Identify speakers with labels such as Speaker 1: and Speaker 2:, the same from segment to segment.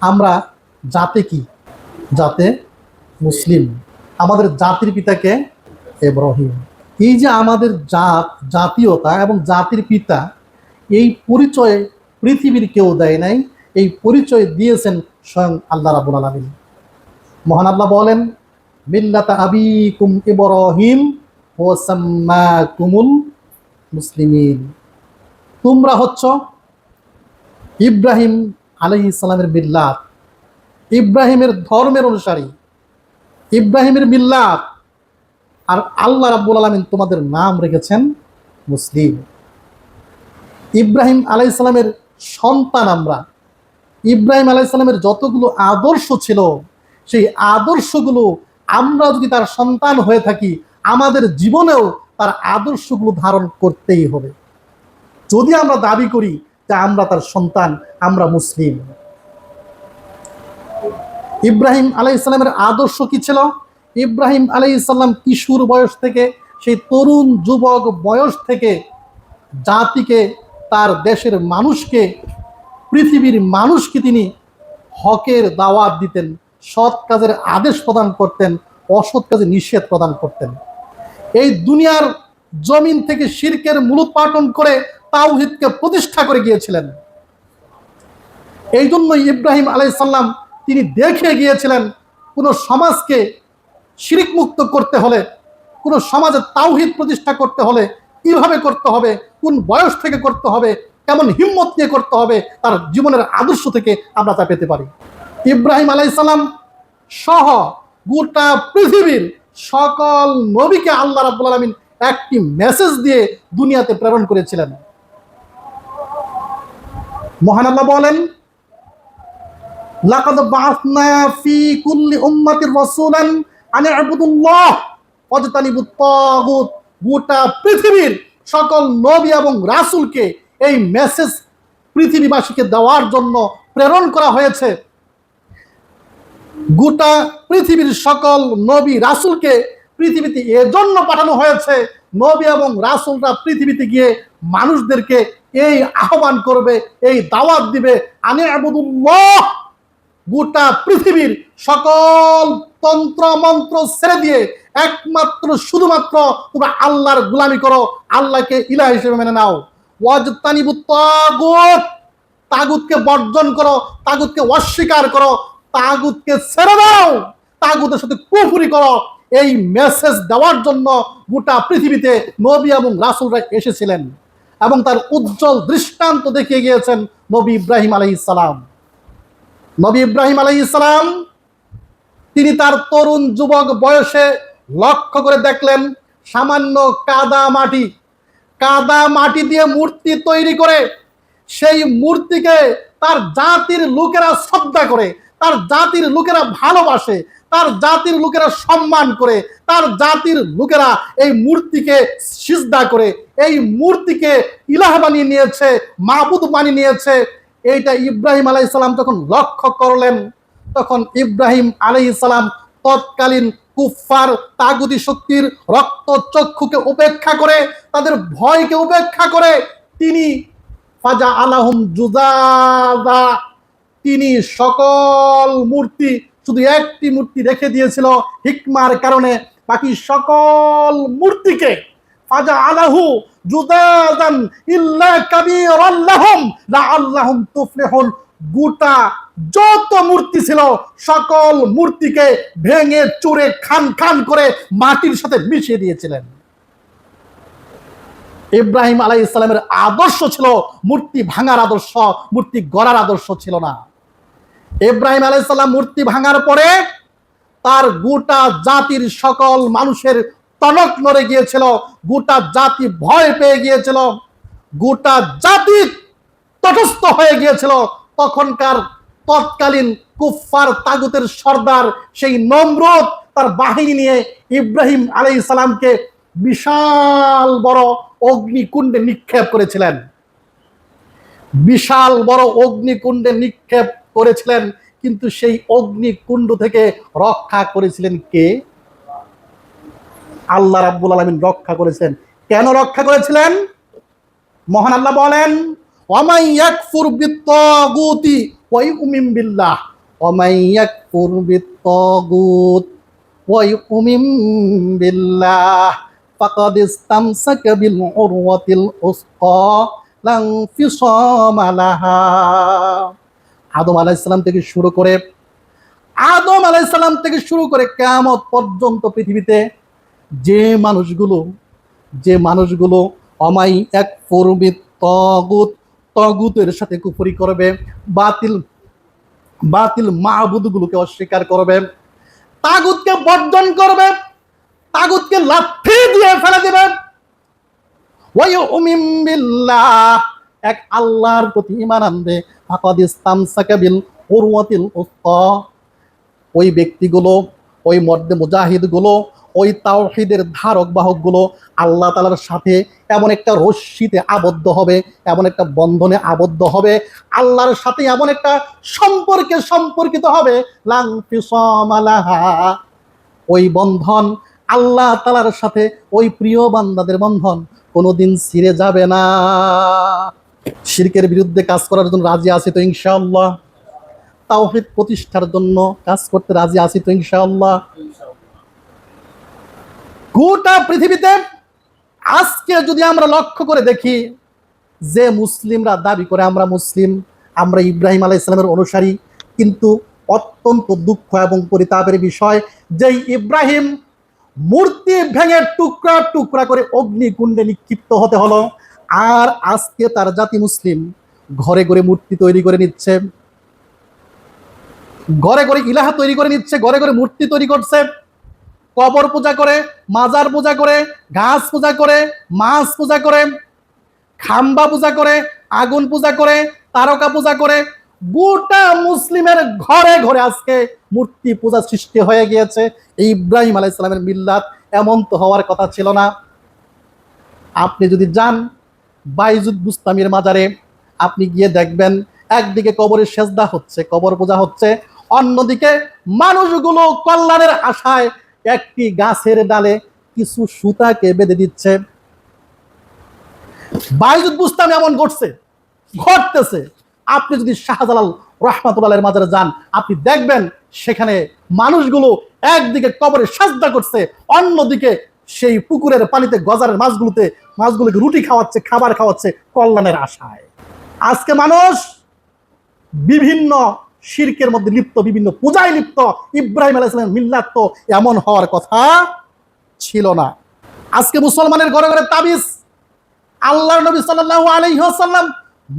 Speaker 1: আমরা জাতে কি? জাতে মুসলিম। আমাদের জাতির পিতাকে এব্রাহিম। এই যে আমাদের জাত, জাতীয়তা এবং জাতির পিতা, এই পরিচয় পৃথিবীর কেউ দেয় নাই, এই পরিচয় দিয়েছেন স্বয়ং আল্লাহ রাবুল আলমিন। মহান আল্লাহ বলেন, মিল্লাতা আবিকুম ইব্রাহিম ও কুমুল মুসলিমিন। তোমরা হচ্ছ ইব্রাহিম আলহ ইসলামের মিল্লাত, ইব্রাহিমের ধর্মের অনুসারী, ইব্রাহিমের মিল্লাত, আর আল্লাহ রাব্বুল আলমিন তোমাদের নাম রেখেছেন মুসলিম। ইব্রাহিম আলাই ইসলামের সন্তান আমরা। ইব্রাহিম আলাই ইসলামের যতগুলো আদর্শ ছিল, সেই আদর্শগুলো আমরা যদি তার সন্তান হয়ে থাকি, আমাদের জীবনেও তার আদর্শগুলো ধারণ করতেই হবে। যদি আমরা দাবি করি যে আমরা তার সন্তান, আমরা মুসলিম। ইব্রাহিম আলাই আদর্শ কি ছিল? ইব্রাহিম আলাই কিশোর বয়স থেকে, সেই তরুণ যুবক বয়স থেকে জাতিকে, তার দেশের মানুষকে, পৃথিবীর মানুষকে তিনি হকের দাওয়াত দিতেন, সৎ কাজের আদেশ প্রদান করতেন, অসৎ কাজে নিষেধ প্রদান করতেন। এই দুনিয়ার জমিন থেকে শিরকের মূলোৎপাটন করে তাওহিদকে প্রতিষ্ঠা করে গিয়েছিলেন। এই জন্য ইব্রাহিম আলাইসাল্লাম তিনি দেখে গিয়েছিলেন, কোনো সমাজকে শিরিক মুক্ত করতে হলে, কোনো সমাজে তাওহিদ প্রতিষ্ঠা করতে হলে কীভাবে করতে হবে, কোন বয়স থেকে করতে হবে, কেমন হিম্মত নিয়ে করতে হবে, তার জীবনের আদর্শ থেকে আমরা তা পেতে পারি। ইব্রাহিম আলাইসাল্লাম সহ গোটা পৃথিবীর সকল নবীকে আল্লাহ রাবুল আলমিন একটি মেসেজ দিয়ে দুনিয়াতে প্রেরণ করেছিলেন। মহান আল্লাহ বলেন, লাকাদ বাআসনা ফি কুল্লি উম্মাতির রাসূলান আন ইবুদুল্লাহ ওয়াজতানিবুত তাগুত গোটা পৃথিবীর সকল নবী এবং রাসূলকে এই মেসেজ পৃথিবীবাসীকে দেওয়ার জন্য প্রেরণ করা হয়েছে। গোটা পৃথিবীর সকল নবী রাসূলকে পৃথিবীতে এজন্য পাঠানো হয়েছে। নবী এবং রাসূলরা পৃথিবীতে গিয়ে মানুষদেরকে এই আহ্বান করবে, এই দাওয়াত দিবে। আনে আবুদুল্লাহ গোটা পৃথিবীর সকল তন্ত্র, মন্ত্র ছেড়ে দিয়ে একমাত্র, শুধুমাত্র তোমরা আল্লাহর গুলামি করো, আল্লাহকে ইলা হিসেবে মেনে নাও। ওয়াজতানিবু তাগুত, তাগুতকে বর্জন করো, তাগুতকে অস্বীকার করো, তাগুতকে ছেড়ে দাও, তাগুতের সাথে কুফুরি করো। এই মেসেজ দেওয়ার জন্য গোটা পৃথিবীতে নবী এবং রাসুলরা এসেছিলেন। এবং তার উজ্জ্বল দৃষ্টান্ত দেখিয়ে গিয়েছেন নবী ইব্রাহিম আলাইহিস সালাম। নবী ইব্রাহিম আলাই ইসলাম তিনি তার তরুণ যুবক বয়সে লক্ষ্য করে দেখলেন সামান্য কাদা মাটি। কাদা মাটি দিয়ে মূর্তি তৈরি করে, সেই মূর্তিকে তার জাতির লোকেরা শ্রদ্ধা করে, তার জাতির লোকেরা ভালোবাসে তার জাতির লোকেরা সম্মান করে, তার জাতির লোকেরা এই মূর্তিকে সিজদা করে, এই মূর্তিকে ইলাহ বানিয়ে নিয়েছে মাহবুদ বানিয়ে নিয়েছে। এইটা ইব্রাহিম আলাই সালাম যখন লক্ষ্য করলেন, তখন ইব্রাহিম আলাই সালাম তৎকালীন কুফার তাগুদি শক্তির রক্ত চক্ষুকে উপেক্ষা করে, তাদের ভয়কে উপেক্ষা করে তিনি ফাজা আলাহুম জুদাদা তিনি সকল মূর্তি শুধু একটি মূর্তি রেখে দিয়েছিল হিকমার কারণে। বাকি সকল মূর্তিকে ফাজা আলাহু জুদাদান ইল্লা তুফলিহুন। গোটা যত মূর্তি ছিল, সকল মূর্তিকে ভেঙে চুরে খান খান করে মাটির সাথে মিশিয়ে দিয়েছিলেন। ইব্রাহিম আলাই ইসলামের আদর্শ ছিল মূর্তি ভাঙার আদর্শ, মূর্তি গড়ার আদর্শ ছিল না। ইব্রাহিম আলাইসাল্লাম মূর্তি ভাঙার পরে তার গোটা জাতির সকল মানুষের টনক নড়ে গিয়েছিল, গোটা জাতি ভয় পেয়ে গিয়েছিল, গোটা জাতি তটস্থ হয়ে গিয়েছিল। তখনকার তৎকালীন কুফার তাগুতের সর্দার সেই নম্রত তার বাহিনী নিয়ে ইব্রাহিম আলাই সালামকে বিশাল বড় অগ্নিকুণ্ডে নিক্ষেপ করেছিলেন। বিশাল বড় অগ্নিকুণ্ডে নিক্ষেপ করেছিলেন, কিন্তু সেই অগ্নিকুণ্ড থেকে রক্ষা করেছিলেন কে? আল্লাহ রাব্বুল আলমিন রক্ষা করেছিলেন কেন রক্ষা করেছিলেন? মহান আল্লাহ বলেন অমাইয়াকফুর বিত্তগুতি ওয়াই উমিম উমিম বিল্লাহ। আদম আলাইসালাম থেকে শুরু করে, আদম আলাইসালাম থেকে শুরু করে কেমত পর্যন্ত পৃথিবীতে যে মানুষগুলো যে মানুষগুলো অমাই এক পূর্বে তগুত, তগুতের সাথে কুফরি করবে, বাতিল বাতিল মাহবুদগুলোকে অস্বীকার করবে, তাগুতকে বর্জন করবে, তাগুতকে লাথি দিয়ে ফেলে দেবে। ওই উমিম এক আল্লাহর প্রতি ইমান আনবে। ফাকাদ ইসতামসাকা বিল উরওয়াতিল ওই ব্যক্তিগুলো, ওই মর্দে মুজাহিদগুলো, ওই তাওহিদের ধারক বাহকগুলো আল্লাহ তালার সাথে এমন একটা রশ্মিতে আবদ্ধ হবে, এমন একটা বন্ধনে আবদ্ধ হবে, আল্লাহর সাথে এমন একটা সম্পর্কে সম্পর্কিত হবে। লাং। ওই বন্ধন, আল্লাহ তালার সাথে ওই প্রিয় বান্দাদের বন্ধন কোনোদিন ছিঁড়ে যাবে না। শিরকের বিরুদ্ধে কাজ করার জন্য রাজি আছে তো ইনশাআল্লাহ। তাওহিদ প্রতিষ্ঠার জন্য কাজ করতে রাজি আছি তো ইনশাআল্লাহ। গোটা পৃথিবীতে আজকে যদি আমরা লক্ষ্য করে দেখি, যে মুসলিমরা দাবি করে আমরা মুসলিম, আমরা ইব্রাহিম আলাহ ইসলামের অনুসারী, কিন্তু অত্যন্ত দুঃখ এবং পরিতাপের বিষয় যে ইব্রাহিম মূর্তি ভেঙে টুকরা টুকরা করে অগ্নিকুণ্ডে নিক্ষিপ্ত হতে হলো। আর আজকে তার জাতি মুসলিম ঘরে ঘরে মূর্তি তৈরি করে নিচ্ছে। ঘরে ঘরে ইলাহা তৈরি করে নিচ্ছে, ঘরে ঘরে মূর্তি তৈরি করছে। কবর পূজা করে, মাজার পূজা করে ঘাস পূজা করে, মাছ পূজা করে, খাম্বা পূজা করে, আগুন পূজা করে, তারকা পূজা করে। গোটা মুসলিমের ঘরে ঘরে আজকে মূর্তি পূজা সৃষ্টি হয়ে গিয়েছে। ইব্রাহিম আলাহ ইসলামের মিল্লাত এমন তো হওয়ার কথা ছিল না। আপনি যদি যান বাইজুদ বুস্তামির মাজারে। আপনি গিয়ে দেখবেন, একদিকে কবরের সেজদা হচ্ছে, কবর পূজা হচ্ছে, অন্যদিকে মানুষগুলো কল্যাণের আশায় একটি গাছের ডালে কিছু সুতাকে বেঁধে দিচ্ছে। বাইজুদ বুস্তামি এমন ঘটছে, ঘটতেছে। আপনি যদি শাহজালাল রহমাতুল্লাহের মাজারে যান, আপনি দেখবেন সেখানে মানুষগুলো একদিকে কবরে সাজদা করছে, অন্যদিকে সেই পুকুরের পানিতে, গজারের মাছগুলোতে মাছগুলোকে রুটি খাওয়াচ্ছে, খাবার খাওয়াচ্ছে কল্যাণের আশায়। আজকে মানুষ বিভিন্ন শিরকের মধ্যে লিপ্ত, বিভিন্ন পূজায় লিপ্ত, ইব্রাহিম আলাইসালাম মিল্লাত তো এমন হওয়ার কথা ছিল না। আজকে মুসলমানের ঘরে ঘরে তাবিজ। আল্লাহ নবী সাল্লাল্লাহু আলাইহি ওয়াসাল্লাম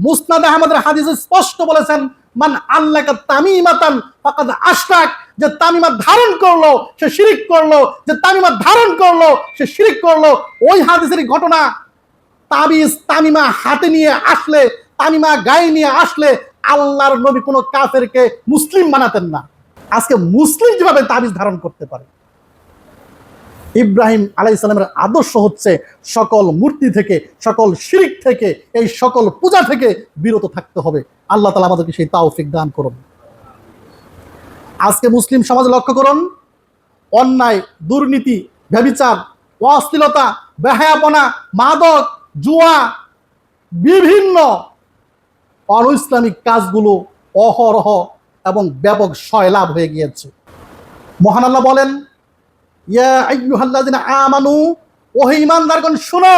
Speaker 1: মুসনাদ আহমদের হাদিসে স্পষ্ট বলেছেন, মান আল্লাহকে তামিমাতান ফাকাদ আশরাক। যে তামিমা ধারণ করল, সে শিরিক করল, যে তামিমা ধারণ করল, সে শিরিক করল। ওই হাদিসের ঘটনা, তাবিজ তামিমা হাতে নিয়ে আসলে, তামিমা গায়ে নিয়ে আসলে আল্লাহর নবী কোনো কাফেরকে মুসলিম বানাতেন না। আজকে মুসলিম যেভাবে তাবিজ ধারণ করতে পারে। ইব্রাহিম আলাইসালামের আদর্শ হচ্ছে সকল মূর্তি থেকে, সকল শিরিক থেকে, এই সকল পূজা থেকে বিরত থাকতে হবে। আল্লাহ তালা আমাদেরকে সেই তাওফিক দান করুন। আজকে মুসলিম সমাজ লক্ষ্য করুন, অন্যায়, দুর্নীতি, ব্যবিচার অশ্লীলতা বেহায়াপনা, মাদক, জুয়া, বিভিন্ন অনৈসলামিক কাজগুলো অহরহ এবং ব্যাপক সয়লাভ হয়ে গিয়েছে। মহান আল্লাহ বলেন আমানু, ওহে ঈমানদারগণ, শুনো,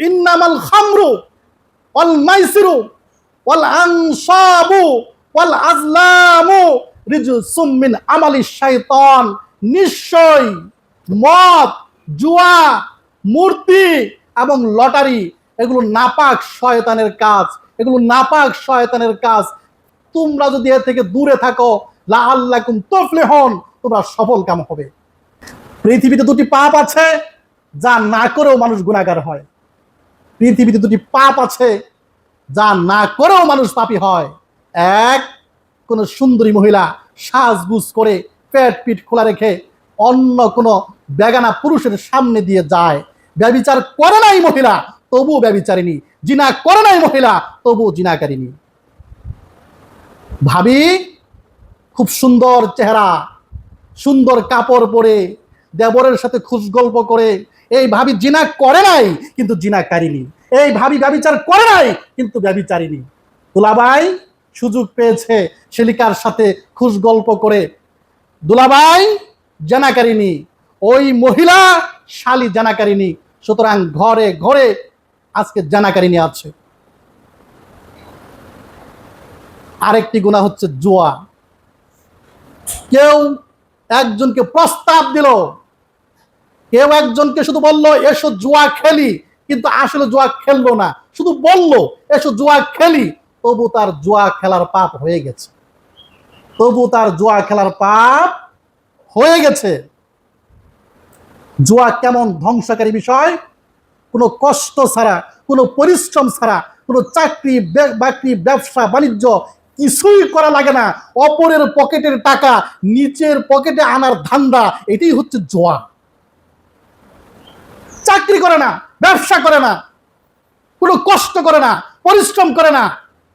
Speaker 1: ইন্নামাল খামরু ওয়াল মাইসিরু ওয়াল আনসাবু ওয়াল আজলামু রিজসুম মিন আমালি শাইতান। নিশ্চয় মদ, জুয়া, মূর্তি এবং লটারি, এগুলো নাপাক শয়তানের কাজ, এগুলো নাপাক শয়তানের কাজ। তোমরা যদি এর থেকে দূরে থাকো লা আল্লাকুম তফলিহন, তোমরা সফল কাম হবে। পৃথিবীতে দুটি পাপ আছে, যা না করেও মানুষ গুণাগার হয়। পৃথিবীতে দুটি পাপ আছে, যা না করেও মানুষ পাপী হয়। এক কোন সুন্দরী মহিলা সাজগুজ করে পেট পিঠ খোলা রেখে অন্য কোনো বেগানা পুরুষের সামনে দিয়ে যায়। ব্যবিচার করে নাই মহিলা, তবুও ব্যবিচারিনী জিনা করে নাই মহিলা, তবুও জিনাকারিনী ভাবি, খুব সুন্দর চেহারা, সুন্দর কাপড় পরে দেবরের সাথে খুশ গল্প করে, এই ভাবি জিনা করে নাই, কিন্তু জিনা কারিনি এই ভাবি ব্যবিচার করে নাই, কিন্তু ব্যবিচারিনী তুলাবাই সুযোগ পেয়েছে শিলিকার সাথে খুশ গল্প করে। দুলাভাই জানাকারিনী ওই মহিলা শালি জানাকারিনী সুতরাং ঘরে ঘরে আজকে জানাকারিনী আছে। আরেকটি গুণা হচ্ছে জুয়া। কেউ একজনকে প্রস্তাব দিল, কেউ একজনকে শুধু বলল, এসো জুয়া খেলি। কিন্তু আসলে জুয়া খেললো না, শুধু বলল, এসো জুয়া খেলি। তবু তার জুয়া খেলার পাপ হয়ে গেছে। তবু তার জুয়া খেলার পাপ হয়ে গেছে। জুয়া কেমন ধ্বংসকারী বিষয়? কোনো কষ্ট ছাড়া, কোনো পরিশ্রম ছাড়া, কোনো চাকরি বাকরি, ব্যবসা, বাণিজ্য কিছুই করা লাগে না। অপরের পকেটের টাকা নিচের পকেটে আনার ধান্দা, এটাই হচ্ছে জোয়া। চাকরি করে না, ব্যবসা করে না, কোনো কষ্ট করে না, পরিশ্রম করে না।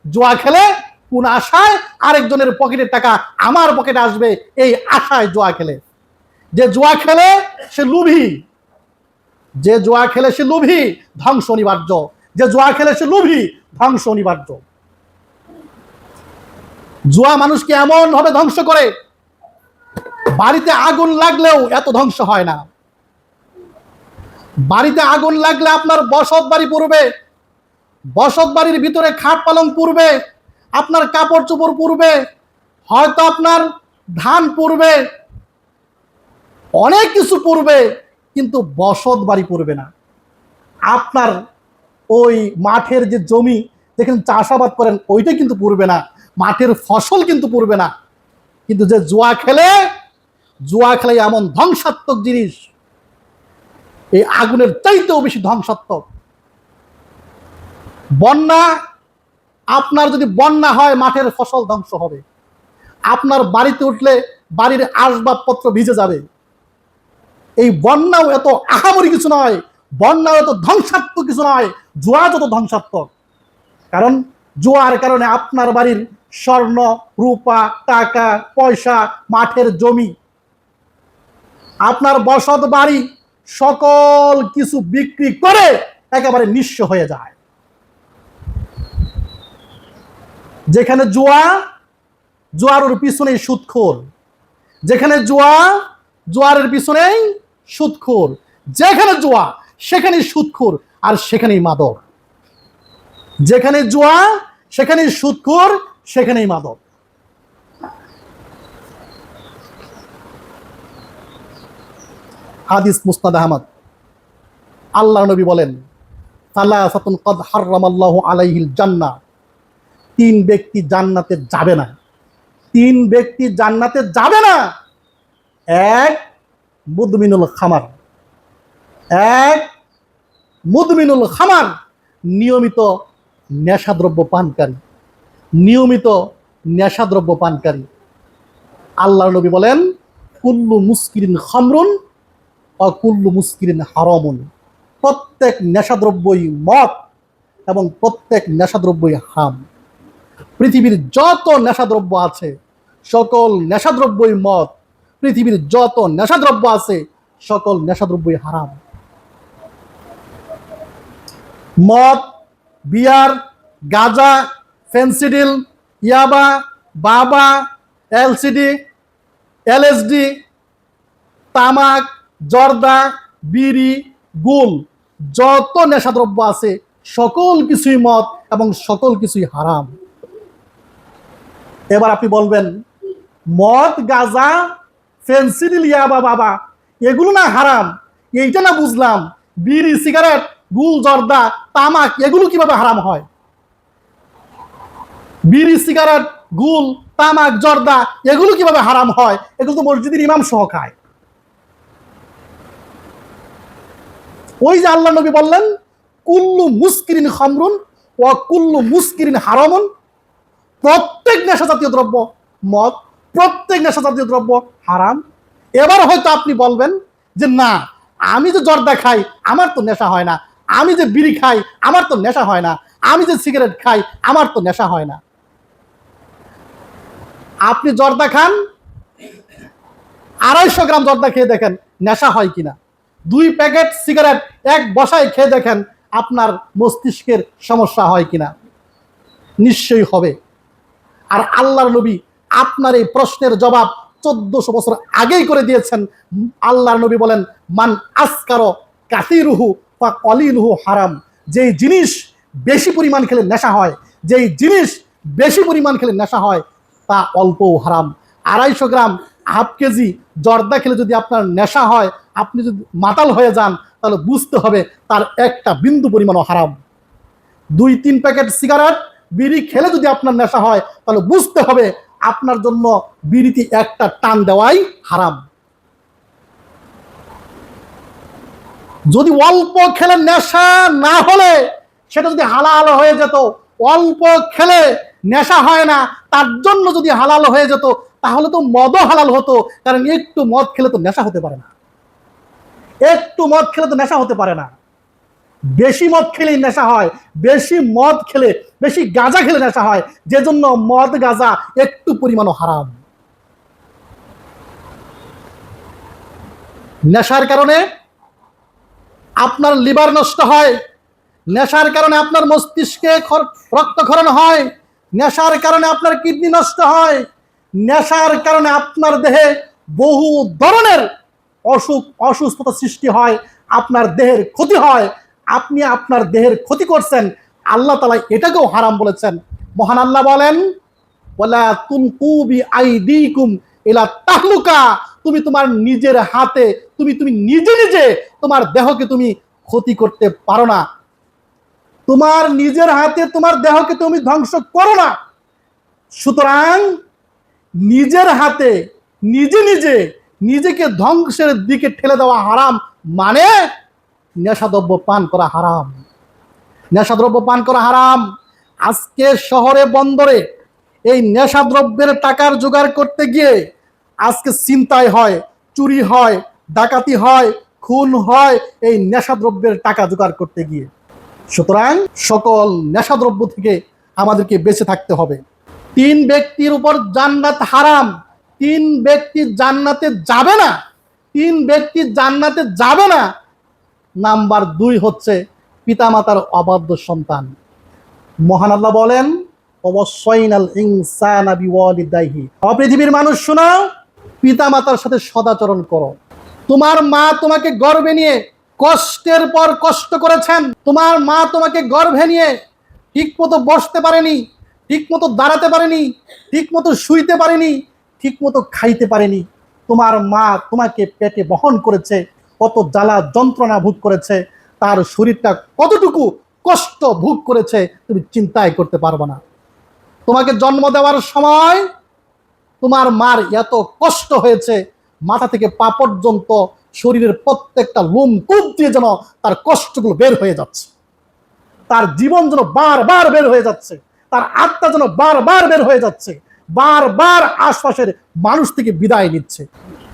Speaker 1: জোয়া খেলে কোন আশায় আরেকজনের পকেটের টাকা আমার পকেটে আসবে, এই আশায় জোয়া খেলে। যে জোয়া খেলে সে লুভি। যে জোয়া খেলে সে লোভী, ধ্বংস অনিবার্য। যে জোয়া খেলে সে লোভী, ধ্বংস অনিবার্য। জুয়া মানুষকে এমন ভাবে ধ্বংস করে? বাড়িতে আগুন লাগলেও এত ধ্বংস হয় না। বাড়িতে আগুন লাগলে আপনার বসত বাড়ি পড়বে বসত বাড়ির ভিতরে খাট পালং পূর্বে, আপনার কাপড় চোপড় পূর্বে, হয়তো আপনার ধান পূর্বে, অনেক কিছু পূর্বে, কিন্তু বসত বাড়ি পড়বে না। আপনার ওই মাঠের যে জমি, যেখানে চাষাবাদ করেন, ওইটা কিন্তু পড়বে না। মাঠের ফসল কিন্তু পড়বে না। কিন্তু যে জুয়া খেলে জুয়া খেলে এমন ধ্বংসাত্মক জিনিস, এই আগুনের চাইতেও বেশি ধ্বংসাত্মক। বন্যা, আপনার যদি বন্যা হয়, মাঠের ফসল ধ্বংস হবে। আপনার বাড়িতে উঠলে বাড়ির আসবাবপত্র ভিজে যাবে। এই বন্যাও এত আহামরি কিছু নয়, বন্যাও এত ধ্বংসাত্মক কিছু নয়, জুয়া যত ধ্বংসাত্মক। কারণ জোয়ার কারণে আপনার বাড়ির স্বর্ণ, রূপা, টাকা, পয়সা, মাঠের জমি, আপনার বসত বাড়ি সকল কিছু বিক্রি করে একেবারে নিঃস্ব হয়ে যায়। যেখানে জোয়া জুয়ার পিছনেই সুদখোর যেখানে জুয়া, জোয়ারের পিছনেই সুদখোর যেখানে জোয়া, সেখানেই সুদখোর আর সেখানেই মাদক। যেখানে জুয়া, সেখানেই সুদখোর সেখানেই মাদক। হাদিস মুস্তাদ আহমদ। আল্লাহ নবী বলেন, সালাসাতুন কদ হারামাল্লাহু আলাইহিল জান্নাহ। তিন ব্যক্তি জান্নাতে যাবে না। তিন ব্যক্তি জান্নাতে যাবে না। এক, মুদমিনুল খামার। এক, মুদমিনুল খামার, নিয়মিত নেশাদ্রব্য পানকারী। নিয়মিত নেশাদ্রব্য পানকারী। আল্লাহ নবী বলেন, কুল্লু মুস্কিরিন খামরুন ও কুল্লু মুস্কিরিন হারমুন। প্রত্যেক নেশাদ্রব্যই মদ এবং প্রত্যেক নেশাদ্রব্যই হাম পৃথিবীর যত নেশাদ্রব্য আছে, সকল নেশাদ্রব্যই মদ। পৃথিবীর যত নেশাদ্রব্য আছে, সকল নেশাদ্রব্যই হারাম। মদ, বিয়ার, গাজা ফেন্সিডিল ইয়াবা, বাবা, এলসিডি, এলএসডি, তামাক, জর্দা, বিড়ি, গুল, যত নেশাদ্রব্য আছে, সকল কিছুই মদ এবং সকল কিছুই হারাম। এবার আপনি বলবেন, মদ, গাজা ফেন্সিডিল ইয়াবা বাবা, এগুলো না হারাম। এইটা না বুঝলাম, বিড়ি, সিগারেট, গুল, জর্দা, তামাক, এগুলো কীভাবে হারাম হয়? বিড়ি, সিগারেট, গুল, তামাক, জর্দা, এগুলো কীভাবে হারাম হয়? এগুলো তো মসজিদের ইমাম সহ খায়। ওই যে আল্লাহ নবী বললেন, কুল্লু মুস্কিরিন খামরুন ও কুল্লু মুস্কিরিন হারামুন। প্রত্যেক নেশা জাতীয় দ্রব্য মদ, প্রত্যেক নেশা জাতীয় দ্রব্য হারাম। এবার হয়তো আপনি বলবেন যে না, আমি যে জর্দা খাই আমার তো নেশা হয় না। আমি যে বিড়ি খাই, আমার তো নেশা হয় না। আমি যে সিগারেট খাই, আমার তো নেশা হয় না। আপনি জর্দা খান আড়াইশো গ্রাম জর্দা খেয়ে দেখেন, নেশা হয় কিনা। দুই প্যাকেট সিগারেট এক বসায় খেয়ে দেখেন, আপনার মস্তিষ্কের সমস্যা হয় কিনা। নিশ্চয়ই হবে। আর আল্লাহর নবী আপনার এই প্রশ্নের জবাব চোদ্দশো বছর আগেই করে দিয়েছেন। আল্লাহর নবী বলেন, মান আসকারো কাসিরুহু বা অলিলুহু হারাম। যেই জিনিস বেশি পরিমাণ খেলে নেশা হয়, যেই জিনিস বেশি পরিমাণ খেলে নেশা হয়, তা অল্পও হারাম। আড়াইশো গ্রাম হাফ কেজি জর্দা খেলে যদি আপনার নেশা হয়, আপনি যদি মাতাল হয়ে যান, তাহলে বুঝতে হবে তার একটা বিন্দু পরিমাণও হারাম। দুই, তিন প্যাকেট সিগারেট বিড়ি খেলে যদি আপনার নেশা হয়, তাহলে বুঝতে হবে আপনার জন্য বিড়িতে একটা টান দেওয়াই হারাম। যদি অল্প খেলে নেশা না হলে সেটা যদি হালাল হয়ে যেত, অল্প খেলে নেশা হয় না, তার জন্য যদি হালাল হয়ে যেত, তাহলে তো মদও হালাল হতো, কারণ একটু মদ খেলে তো নেশা হতে পারে না। একটু মদ খেলে তো নেশা হতে পারে না। বেশি মদ খেলে নেশা হয়, বেশি মদ খেলে, বেশি গাঁজা খেলে নেশা হয় যে জন্য মদ গাঁজা একটু পরিমাণও হারাম। নেশার কারণে আপনার লিভার নষ্ট হয়, নেশার কারণে আপনার মস্তিষ্কে রক্তক্ষরণ হয়, নেশার কারণে আপনার কিডনি নষ্ট হয়, নেশার কারণে আপনার দেহে বহু ধরনের অসুখ অসুস্থতা সৃষ্টি হয়, আপনার দেহের ক্ষতি হয় আপনি আপনার দেহের ক্ষতি করছেন, আল্লাহ তালা এটাকেও হারাম বলেছেন। মহান আল্লাহ বলেন তুমি তোমার নিজের হাতে, তুমি তুমি নিজে নিজে তোমার দেহকে তুমি ক্ষতি করতে পারো না। তোমার নিজের হাতে তোমার দেহকে তুমি ধ্বংস করো না। সুতরাং নিজের হাতে, নিজে নিজে নিজেকে ধ্বংসের দিকে ঠেলে দেওয়া হারাম মানে নেশাদ্রব্য পান করা হারাম। নেশাদ্রব্য পান করা হারাম। আজকে শহরে, বন্দরে এই নেশাদ্রব্যের টাকার জোগাড় করতে গিয়ে আজকে চিন্তায় হয়, চুরি হয়, ডাকাতি হয়, খুন হয় এই নেশাদ্রব্যের টাকা জোগাড় করতে গিয়ে। সুতরাং সকল নেশাদ্রব্য থেকে আমাদেরকে বেঁচে থাকতে হবে। তিন ব্যক্তির উপর জান্নাত হারাম। তিন ব্যক্তি জান্নাতে যাবে না। তিন ব্যক্তি জান্নাতে যাবে না। নাম্বার দুই হচ্ছে পিতামাতার অবাধ্য সন্তান। মহান আল্লাহ বলেন, অবশ্যইনাল ইনসানা বিওয়ালিদাইহি। অপৃথিবীর মানুষ শোনো, পিতামাতার সাথে সদাচরণ করো। তোমার মা তোমাকে গর্ভে নিয়ে কষ্টের পর কষ্ট করেছেন। তোমার মা তোমাকে গর্ভে নিয়ে ঠিক মতো বসতে পারেনি ঠিক মতো দাঁড়াতে পারেনি ঠিক মতো শুইতে পারেনি ঠিক মতো খাইতে পারেনি। তোমার মা তোমাকে পেটে বহন করেছে কত জ্বালা যন্ত্রণা ভোগ করেছে, তার শরীরটা কতটুকু কষ্ট ভোগ করেছে, তুমি চিন্তাই করতে পারবে না। তোমাকে জন্ম দেওয়ার সময় তোমার মার এত কষ্ট হয়েছে, মাথা থেকে পা পর্যন্ত শরীরের প্রত্যেকটা লোম কূপ দিয়ে যেন তার কষ্টগুলো বের হয়ে যাচ্ছে। তার জীবন যেন বারবার বের হয়ে যাচ্ছে, তার আত্মা যেন বারবার বের হয়ে যাচ্ছে, বারবার আশপাশের মানুষ থেকে বিদায় নিচ্ছে।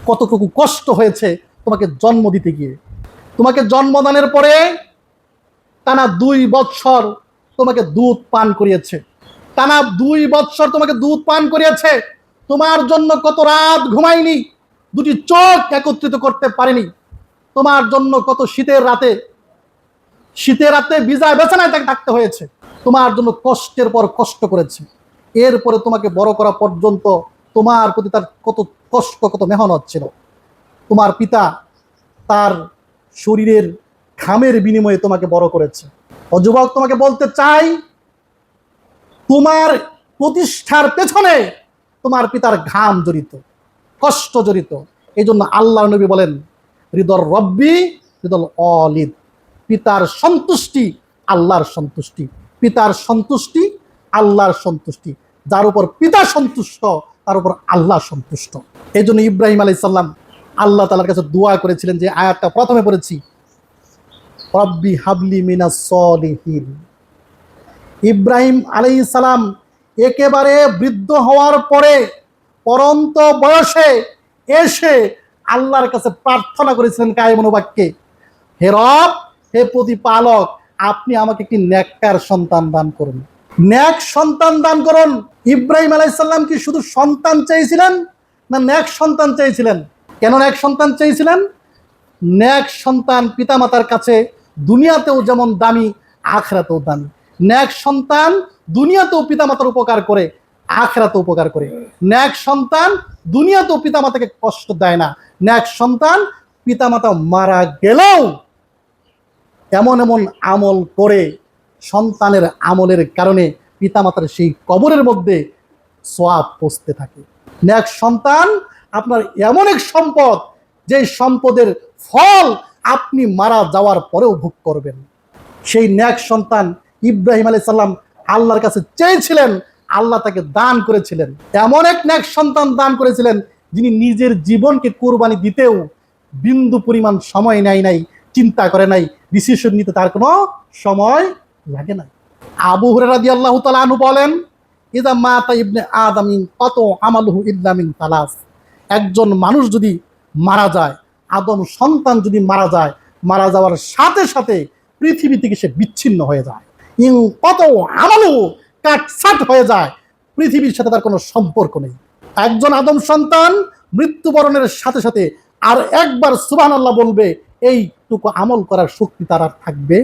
Speaker 1: কতটুকু কষ্ট হয়েছে তোমাকে জন্ম দিতে গিয়ে। তোমাকে জন্মদানের পরে টানা দুই বৎসর তোমাকে দুধ পান করিয়েছে। টানা দুই বৎসর তোমাকে দুধ পান করিয়েছে। তোমার জন্য কত রাত ঘুমায়নি, দুটি চোখ একত্রিত করতে পারেনি। তোমার জন্য কত শীতের রাতে শীতের রাতে বিজায় বেছানায় তাকে থাকতে হয়েছে। তোমার জন্য কষ্টের পর কষ্ট করেছে। এরপরে তোমাকে বড় করা পর্যন্ত তোমার প্রতি তার কত কষ্ট, কত মেহনত ছিল। তোমার পিতা তার শরীরের ঘামের বিনিময়ে তোমাকে বড় করেছে। ও যুবক তোমাকে বলতে চাই, তোমার প্রতিষ্ঠার পেছনে তোমার পিতার ঘাম জড়িত, কষ্ট জড়িত। এই জন্য আল্লাহ নবী বলেন হৃদর রব্বি হৃদল অলিদ। পিতার সন্তুষ্টি আল্লাহর সন্তুষ্টি, পিতার সন্তুষ্টি আল্লাহর সন্তুষ্টি। যার উপর পিতা সন্তুষ্ট, তার উপর আল্লাহ সন্তুষ্ট। এই জন্য ইব্রাহিম আলাই সাল্লাম আল্লাহ তালার কাছে দোয়া করেছিলেন যে আয়াতটা প্রথমে পড়েছি। রব্বি হাবলি মিনা সলিহীন। ইব্রাহিম আলাই সালাম একেবারে বৃদ্ধ হওয়ার পরে পরন্ত বয়সে এসে আল্লাহর কাছে প্রার্থনা করেছিলেন কায়মনোবাক্যে হে রব, হে প্রতিপালক, আপনি আমাকে একটি ন্যাক্কার সন্তান দান করুন। ন্যাক সন্তান দান করুন। ইব্রাহিম আলাইসাল্লাম কি শুধু সন্তান চেয়েছিলেন না ন্যাক সন্তান চেয়েছিলেন কেন এক সন্তান চেয়েছিলেন ন্যাক সন্তান পিতামাতার কাছে দুনিয়াতেও যেমন দামি, আখরাতেও দামি। ন্যাক সন্তান দুনিয়াতেও পিতামাতার উপকার করে আখেরাতে উপকার করে। ন্যাক সন্তান দুনিয়াতেও পিতামাতাকে কষ্ট দেয় না। ন্যাক সন্তান পিতামাতা মারা গেলেও এমন এমন আমল করে, সন্তানের আমলের কারণে পিতামাতার সেই কবরের মধ্যে সোয়াব পৌঁছতে থাকে। ন্যাক সন্তান আপনার এমন এক সম্পদ যে সম্পদের ফল আপনি মারা যাওয়ার পরেও ভোগ করবেন। সেই ন্যাক সন্তান ইব্রাহিম আলাই সাল্লাম আল্লাহর কাছে চেয়েছিলেন, আল্লাহ তাকে দান করেছিলেন। এমন এক ন্যাক সন্তান দান করেছিলেন, যিনি নিজের জীবনকে কোরবানি দিতেও বিন্দু পরিমাণ সময় নেয় নাই, চিন্তা করে নাই ডিসিশন নিতে তার কোনো সময় লাগে না আবু হুরাদি আল্লাহ তালু বলেন ইদা মাতা ইবনে আদামিন কত আমালুহু ইল্লামিন তালাস। একজন মানুষ যদি মারা যায়, আদম সন্তান যদি মারা যায়, মারা যাওয়ার সাথে সাথে পৃথিবী থেকে সে বিচ্ছিন্ন হয়ে যায়। ইং কত আমালু কাটসাট হয়ে যায়, পৃথিবীর সাথে তার কোনো সম্পর্ক নেই। একজন আদম সন্তান মৃত্যুবরণের সাথে সাথে আর একবার সুবাহ আল্লাহ বলবে, এইটুকু আমল করার শক্তি তার আর থাকবে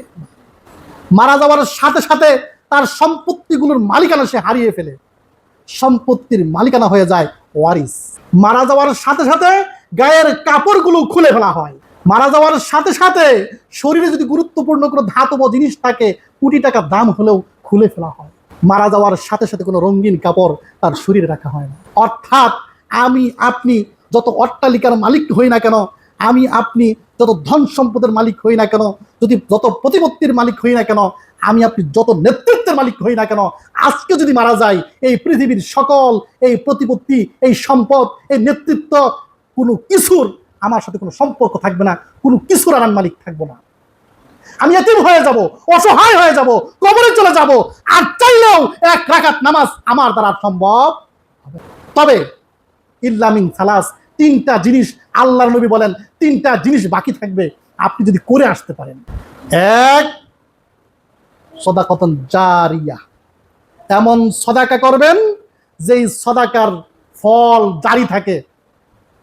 Speaker 1: মারা যাওয়ার সাথে সাথে তার সম্পত্তিগুলোর মালিকানা সে হারিয়ে ফেলে। সম্পত্তির মালিকানা হয়ে যায় ওয়ারিস। মারা যাওয়ার সাথে সাথে গায়ের কাপড়গুলো খুলে ফেলা হয়। মারা যাওয়ার সাথে সাথে শরীরে যদি গুরুত্বপূর্ণ কোনো ধাতব জিনিস থাকে, কোটি টাকা দাম হলেও খুলে ফেলা হয়। মারা যাওয়ার সাথে সাথে কোনো রঙিন কাপড় তার শরীরে রাখা হয় না। অর্থাৎ আমি, আপনি যত অট্টালিকার মালিক হই না কেন আমি, আপনি যত ধন সম্পদের মালিক হই না কেন, যদি যত প্রতিপত্তির মালিক হই না কেন, আমি, আপনি যত নেতৃত্বের মালিক হই না কেন, আজকে যদি মারা যায় এই পৃথিবীর সকল এই প্রতিপত্তি, এই সম্পদ, এই নেতৃত্ব, কোনো কিছুর আমার সাথে কোনো সম্পর্ক থাকবে না, কোনো কিছুর আর মালিক থাকব না। আমি এতিম হয়ে যাব, অসহায় হয়ে যাব, কবরে চলে যাব, আর চাইলেও এক রাকাত নামাজ আমার দ্বারা সম্ভব তবে ইল্লামিন সালাস তিনটা জিনিস আল্লাহর নবী বলেন, তিনটা জিনিস বাকি থাকবে, আপনি যদি করে আসতে পারেন। এক, সদাকতন জারিয়া। এমন সদাকা করবেন, যেই সদাকার ফল জারি থাকে।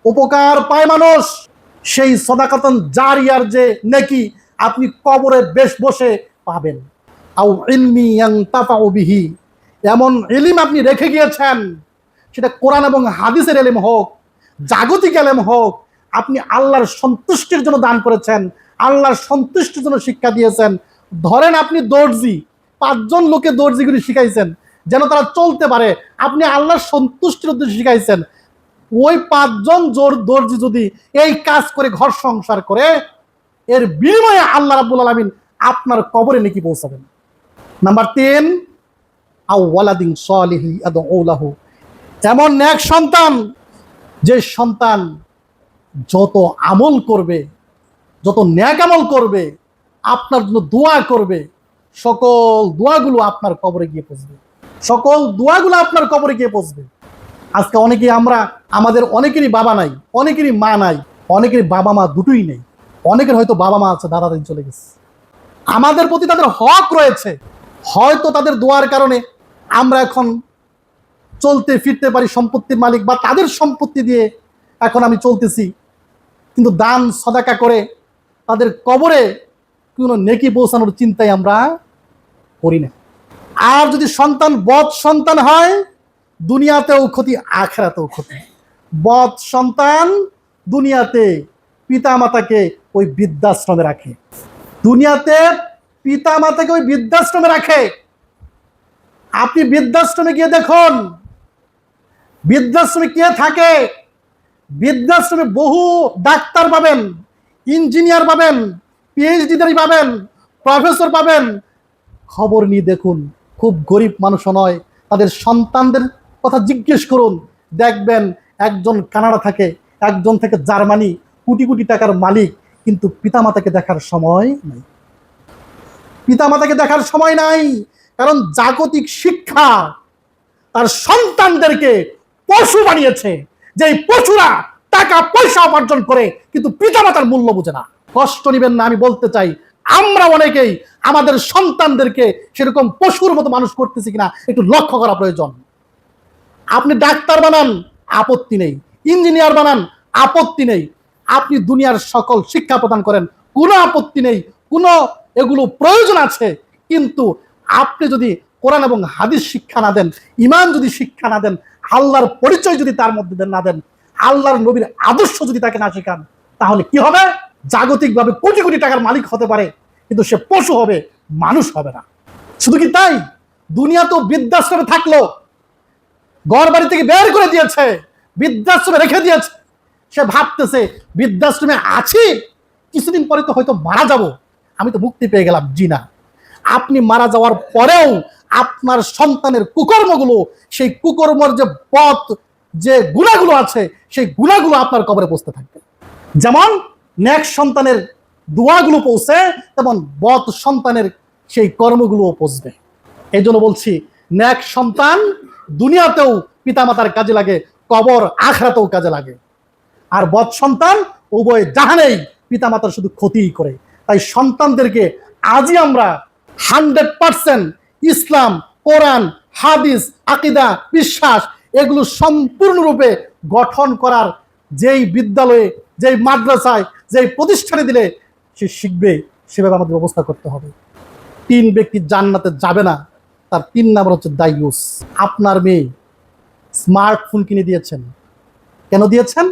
Speaker 1: উপকার পায় মানুষ, সেই সদাকতন জারিয়ার যে নেকি আপনি কবরে বেশ বসে পাবেন। আউ ইলমি বিহি। এমন ইলিম আপনি রেখে গিয়েছেন, সেটা কোরআন এবং হাদিসের এলিম হোক জাগতিক এলেম হোক, আপনি আল্লাহর সন্তুষ্টির জন্য দান করেছেন, আল্লাহর সন্তুষ্টির জন্য শিক্ষা দিয়েছেন। ধরেন আপনি দর্জি, পাঁচজন লোকে দর্জিগুলি শিখাইছেন, যেন তারা চলতে পারে। আপনি আল্লাহর সন্তুষ্টির উদ্দেশ্যে শিখাইছেন। ওই পাঁচজন জোর দর্জি যদি এই কাজ করে ঘর সংসার করে, এর বিনিময়ে আল্লাহ রাব্বুল আলামিন আপনার কবরে নাকি পৌঁছাবেন। নাম্বার তিন আউ ওয়ালাদিন সলিহি আদউলাহু এমন ন্যাক সন্তান যে সন্তান যত আমল করবে, যত ন্যাক আমল করবে, আপনার জন্য দোয়া করবে, সকল দোয়াগুলো আপনার কবরে গিয়ে পৌঁছবে। সকল দোয়াগুলো আপনার কবরে গিয়ে পৌঁছবে। আজকে অনেকেই আমরা, আমাদের অনেকেরই বাবা নাই, অনেকেরই মা নাই, অনেকেরই বাবা মা দুটোই নেই। অনেকের হয়তো বাবা মা আছে, দাদা দিন চলে গেছে। আমাদের প্রতি তাদের হক রয়েছে। হয়তো তাদের দোয়ার কারণে আমরা এখন চলতে, ফিরতে পারি সম্পত্তির মালিক বা তাদের সম্পত্তি দিয়ে এখন আমি চলতেছি। কিন্তু দান, সদাকা করে তাদের কবরে কোনো নেকি পৌঁছানোর চিন্তাই আমরা করি না। আর যদি সন্তান বধ সন্তান হয়, দুনিয়াতেও ক্ষতি, আখেরাতেও ক্ষতি। বধ সন্তান দুনিয়াতে পিতা মাতাকে ওই বৃদ্ধাশ্রমে রাখে। দুনিয়াতে পিতা মাতাকে ওই বৃদ্ধাশ্রমে রাখে। আপনি বৃদ্ধাশ্রমে গিয়ে দেখুন বৃদ্ধাশ্রমে কে থাকে? বৃদ্ধাশ্রমে বহু ডাক্তার পাবেন, ইঞ্জিনিয়ার পাবেন পিএইচডিদারি পাবেন প্রফেসর পাবেন। খবর নিয়ে দেখুন, খুব গরিব মানুষ নয়। তাদের সন্তানদের কথা জিজ্ঞেস করুন। দেখবেন একজন কানাডা থাকে, একজন থেকে জার্মানি, কোটি কোটি টাকার মালিক, কিন্তু পিতামাতাকে দেখার সময় নেই। পিতামাতাকে দেখার সময় নাই, কারণ জাগতিক শিক্ষা তার সন্তানদেরকে পশু বানিয়েছে। যে পশুরা টাকা, পয়সা উপার্জন করে, কিন্তু পিতামাতার মূল্য বুঝে না। কষ্ট নিবেন না, আমি বলতে চাই, আমরা অনেকেই আমাদের সন্তানদেরকে সেরকম পশুর মতো মানুষ করতেছি কিনা, একটু লক্ষ্য করা প্রয়োজন। আপনি ডাক্তার বানান, আপত্তি নেই। ইঞ্জিনিয়ার বানান, আপত্তি নেই। আপনি দুনিয়ার সকল শিক্ষা প্রদান করেন, কোনো আপত্তি নেই, কোনো এগুলো প্রয়োজন আছে, কিন্তু আপনি যদি কোরআন এবং হাদিস শিক্ষা না দেন ইমান যদি শিক্ষা না দেন আল্লাহর পরিচয় যদি তার মধ্যে না দেন, আল্লাহর নবীর আদর্শ যদি তাকে না শেখান, তাহলে কি হবে? জাগতিকভাবে কোটি কোটি টাকার মালিক হতে পারে, কিন্তু সে পশু হবে, মানুষ হবে না। শুধু কি তাই? দুনিয়া তো বৃদ্ধাশ্রমে থাকল ঘর বাড়ি থেকে বের করে দিয়েছে, বৃদ্ধাশ্রমে রেখে দিয়েছে। সে ভাবতেছে, বৃদ্ধাশ্রমে আছি, কিছুদিন পরে তো হয়তো মারা যাব। আমি তো মুক্তি পেয়ে গেলাম, জি না। আপনি মারা যাওয়ার পরেও আপনার সন্তানের কুকর্মগুলো, সেই কুকর্মর যে পথ, যে গুণাগুলো আছে, সেই গুণাগুলো আপনার কবরে বসতে থাকবে। যেমন নেক সন্তানের দোয়াগুলো পৌঁছে, তেমন বদ সন্তানের সেই কর্মগুলোও পৌঁছবে। এই জন্য বলছি ন্যাক সন্তান দুনিয়াতেও পিতামাতার কাজে লাগে, কবর আখরাতেও কাজে লাগে। আর বদ সন্তান উভয় জাহানেই পিতামাতার শুধু ক্ষতিই করে। তাই সন্তানদেরকে আজই আমরা হান্ড্রেড পার্সেন্ট ইসলাম, কোরআন, হাদিস, আকিদা, বিশ্বাস, এগুলো সম্পূর্ণরূপে গঠন করার যেই বিদ্যালয়ে, যেই মাদ্রাসায়, যেই প্রতিষ্ঠানে দিলে সে শিখবে, সেভাবে আমাদের ব্যবস্থা করতে হবে। তিন ব্যক্তি জান্নাতে যাবে না, তার তিন নাম্বার হচ্ছে দায়ুস। আপনার মেয়ে স্মার্টফোন কিনে দিয়েছেন। কেন দিয়েছেন?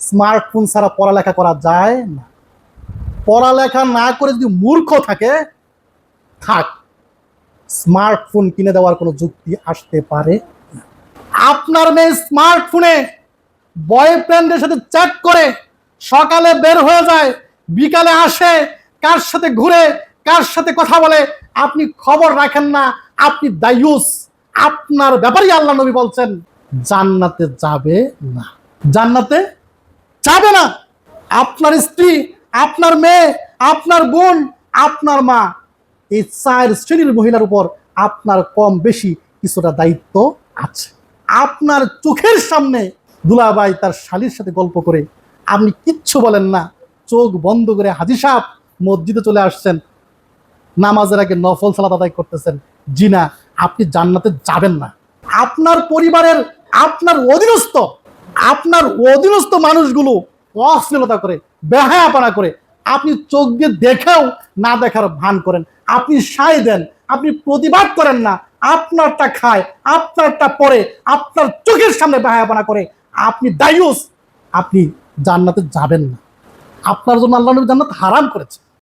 Speaker 1: স্মার্টফোন ছাড়া পড়ালেখা করা যায় না। পড়ালেখা না করে যদি মূর্খ থাকে থাক স্মার্টফোন কিনে দেওয়ার কোনো যুক্তি আসতে পারে আপনার মেয়ে স্মার্টফোনে বয়ফ্রেন্ডের সাথে চ্যাট করে, সকালে বের হয়ে যায়, বিকালে আসে, কার সাথে ঘুরে, কার সাথে কথা বলে, আপনি খবর রাখেন না, আপনি দায়ুস। আপনার ব্যাপারেই আল্লাহ নবী বলছেন, জান্নাতে যাবে না। জান্নাতে যাবে না। আপনার স্ত্রী, আপনার মেয়ে, আপনার বোন, আপনার মা এই চার শ্রেণির মহিলার উপর আপনার কম বেশি কিছুটা দায়িত্ব আছে। আপনার চোখের সামনে দুলাবাই তার শালির সাথে গল্প করে, আপনি কিচ্ছু বলেন না। চোখ বন্ধ করে হাজি সাহেব মসজিদে চলে আসছেন। নামাজের আগে নফল সালাত আদায় করতেছেন। জি না, আপনি জান্নাতে যাবেন না। আপনার পরিবারের আপনার অধীনস্থ আপনার অধীনস্থ মানুষগুলো অশ্লীলতা করে, বেহায়াপনা করে আপনি চোখ দিয়ে দেখেও না দেখার ভান করেন। আপনি সায় দেন, আপনি প্রতিবাদ করেন না। আপনারটা খায়, আপনারটা পরে আপনার চোখের সামনে বেহায়াপনা করে। আপনি দায়ুস, আপনি জান্নাতে যাবেন না। আপনার জন্য আল্লাহ জান্নাত হারাম করেছে।